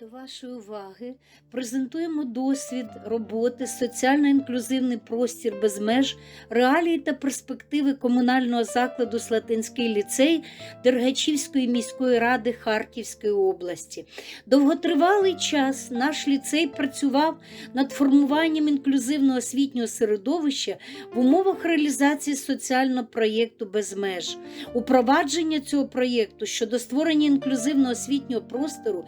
До вашої уваги презентуємо досвід роботи соціально-інклюзивний простір без меж, реалії та перспективи комунального закладу Слатинський ліцей Дергачівської міської ради Харківської області. Довготривалий час наш ліцей працював над формуванням інклюзивного освітнього середовища в умовах реалізації соціального проєкту без меж. Упровадження цього проєкту щодо створення інклюзивного освітнього простору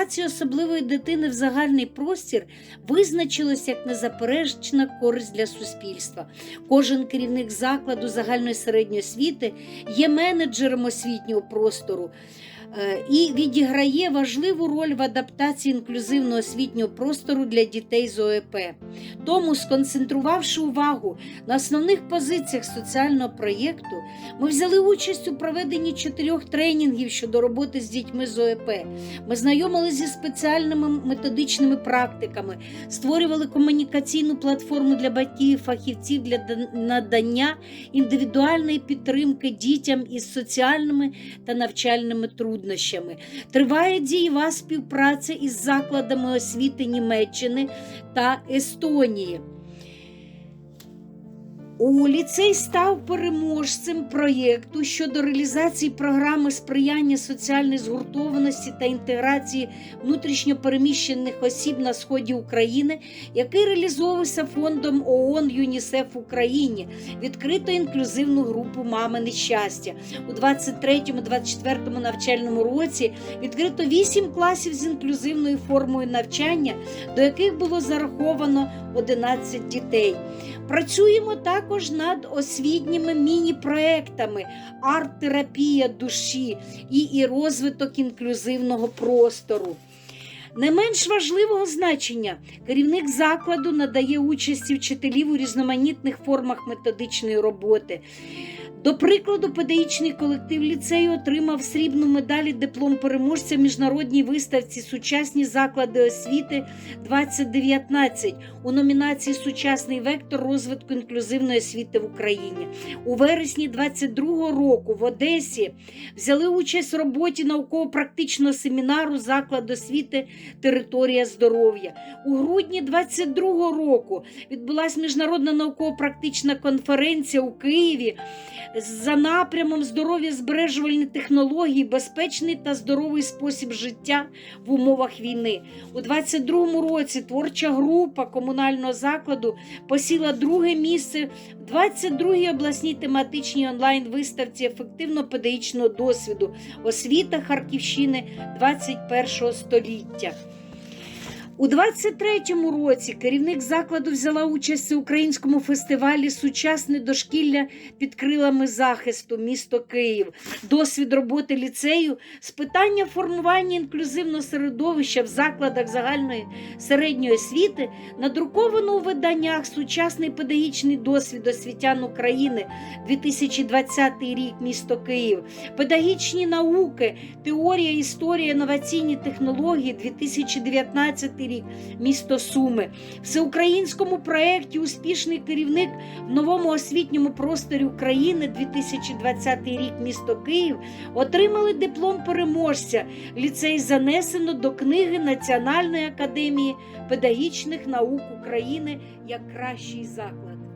інтеграція особливої дитини в загальний простір визначилось як незаперечна користь для суспільства. Кожен керівник закладу загальної середньої освіти є менеджером освітнього простору. Е, І відіграє важливу роль в адаптації інклюзивного освітнього простору для дітей з ОЕП. Тому, сконцентрувавши увагу на основних позиціях соціального проєкту, ми взяли участь у проведенні чотирьох тренінгів щодо роботи з дітьми з ОЕП. Ми знайомилися зі спеціальними методичними практиками, створювали комунікаційну платформу для батьків фахівців для надання індивідуальної підтримки дітям із соціальними та навчальними труднощами. Триває дієва співпраця із закладами освіти Німеччини та Естонії. У ліцей став переможцем проєкту щодо реалізації програми сприяння соціальної згуртованості та інтеграції внутрішньопереміщених осіб на сході України, який реалізовувався фондом ООН ЮНІСЕФ в Україні. Відкрито інклюзивну групу Мамине щастя у 23-24 навчальному році. Відкрито 8 класів з інклюзивною формою навчання, до яких було зараховано 11 дітей. Працюємо також над освітніми міні-проектами арт-терапія душі і, і розвиток інклюзивного простору. Не менш важливого значення керівник закладу надає участі вчителів у різноманітних формах методичної роботи. До прикладу, педагогічний колектив ліцею отримав срібну медаль і диплом переможця в міжнародній виставці Сучасні заклади освіти 2019 у номінації Сучасний вектор розвитку інклюзивної освіти в Україні. У вересні 2022 року в Одесі взяли участь в роботі науково-практичного семінару заклад освіти Територія здоров'я. У грудні 2022 року відбулася міжнародна науково-практична конференція у Києві за напрямом здоров'я збережувальні технології, безпечний та здоровий спосіб життя в умовах війни. У 22-му році творча група комунального закладу посіла друге місце в 22-й обласній тематичній онлайн-виставці ефективно-педагогічного досвіду освіта Харківщини 21 століття. У 23-му році керівник закладу взяла участь у українському фестивалі Сучасне дошкілля під крилами захисту місто Київ. Досвід роботи ліцею з питання формування інклюзивного середовища в закладах загальної середньої освіти надруковано у виданнях Сучасний педагогічний досвід освітян України 2020 рік місто Київ, педагогічні науки, теорія, історія, інноваційні технології 2019 рік місто Суми. Всеукраїнському проєкті Успішний керівник в новому освітньому просторі України 2020 рік місто Київ отримали диплом переможця. Ліцей занесено до книги Національної академії педагогічних наук України як кращий заклад.